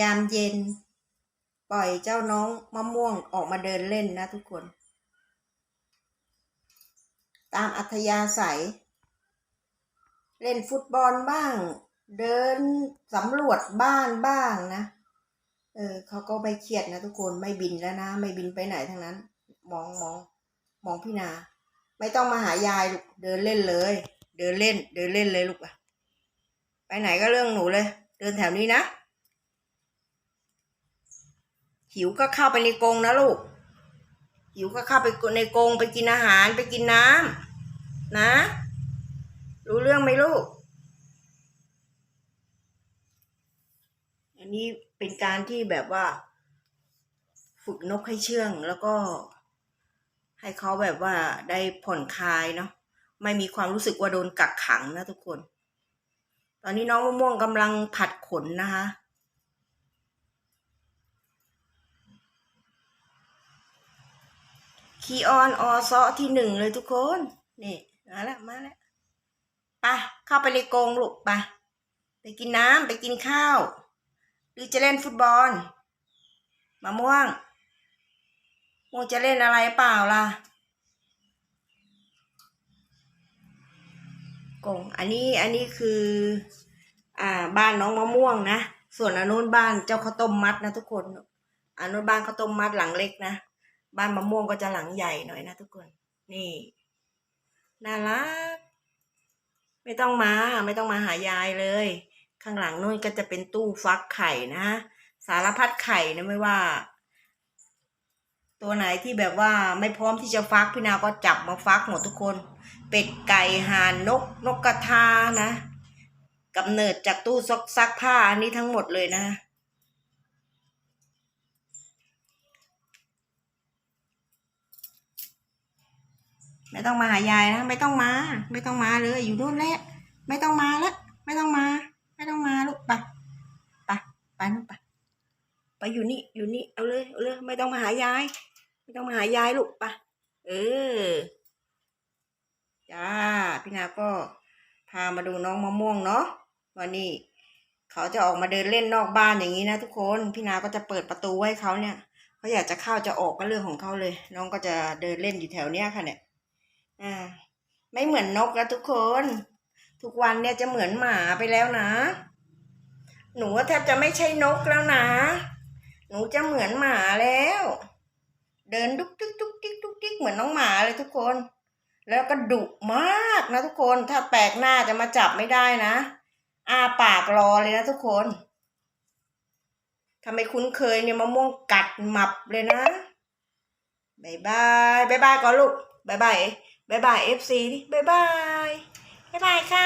ยามเย็น ปล่อยเจ้าน้องมะม่วงออกมาเดินเล่นนะทุกคน ตามอัธยาศัย เล่นฟุตบอลบ้าง เดินสำรวจบ้านบ้างนะ เออเขาก็ไม่เครียดนะทุกคนไม่บินแล้วนะ ไม่บินไปไหนทั้งนั้น มองมองมองพี่นา ไม่ต้องมาหายายลูกเดินเล่นเลย เดินเล่น เดินเล่นเลยลูกอะไปไหนก็เรื่องหนูเลย เดินแถวนี้นะ หิวก็เข้าไปในกรงนะลูก หิวก็เข้าไปในกรงไปกินอาหารไปกินน้ำนะ รู้เรื่องไหมลูก อันนี้เป็นการที่แบบว่า ฝึกนกให้เชื่องแล้วก็ ให้เขาแบบว่าได้ผ่อนคลายเนาะไม่มีความรู้สึกว่าโดนกักขังนะทุกคน ตอนนี้น้องมะม่วงกำลังผัดขนนะคะ คีออนออซอที่หนึ่งเลยทุกคน นี่มาแล้วมาแล้วไปเข้าไปในกรงลูกไปไปกินน้ำไปกินข้าว หรือจะเล่นฟุตบอลมะม่วงม่วงจะเล่นอะไรเปล่าล่ะกรงอันนี้อันนี้คืออ่าบ้านน้องมะม่วงนะ ส่วนอนนู้นบ้านเจ้าข้าวต้มมัดนะทุกคนอนนู้นบ้านข้าวต้มมัดหลังเล็กนะ บ้านมะม่วงก็จะหลังใหญ่หน่อยนะทุกคน นี่ น่ารัก ไม่ต้องมา ไม่ต้องมาหายายเลย ข้างหลังนู่นก็จะเป็นตู้ฟักไข่นะ สารพัดไข่นะไม่ว่า ตัวไหนที่แบบว่าไม่พร้อมที่จะฟักพี่นาก็จับมาฟักหมดทุกคน เป็ดไก่ห่านนกนกกระทานะกำเนิดจากตู้ซกซักผ้าอันนี้ทั้งหมดเลยนะ ไม่ต้องมาหายายนะไม่ต้องมา ไม่ต้องมาเลยอยู่นู่นแหละไม่ต้องมาละไม่ต้องมา ไม่ต้องมาลูกไปไปไปนู่นไปไปอยู่นี่อยู่นี่เอาเลยเอาเลยไม่ต้องมาหายาย ไม่ต้องมาหายายลูกไปเออจ้าพี่นาก็พามาดูน้องมะม่วงเนาะวันนี้เขาจะออกมาเดินเล่นนอกบ้านอย่างนี้นะทุกคนพี่นาก็จะเปิดประตูให้เขาเนี่ยเขาอยากจะเข้าจะออกก็เรื่องของเขาเลย น้องก็จะเดินเล่นอยู่แถวเนี้ยค่ะเนี่ย อ่า ไม่เหมือนนกแล้วทุกคน ทุกวันเนี่ยจะเหมือนหมาไปแล้วนะ หนูแทบจะไม่ใช่นกแล้วนะ หนูจะเหมือนหมาแล้ว เดินดุกดิกดุกดิกดุกดิกเหมือนน้องหมาเลยทุกคน แล้วก็ดุมากนะทุกคน ถ้าแปลกหน้าจะมาจับไม่ได้นะอาปากรอเลยนะทุกคนถ้าไมคุ้นเคยเนี่ยมะม่วงกัดหมับเลยนะบายบายบายบายก่อนลูกบายบาย บายบายเอฟซีดิบายบายบายบายค่ะ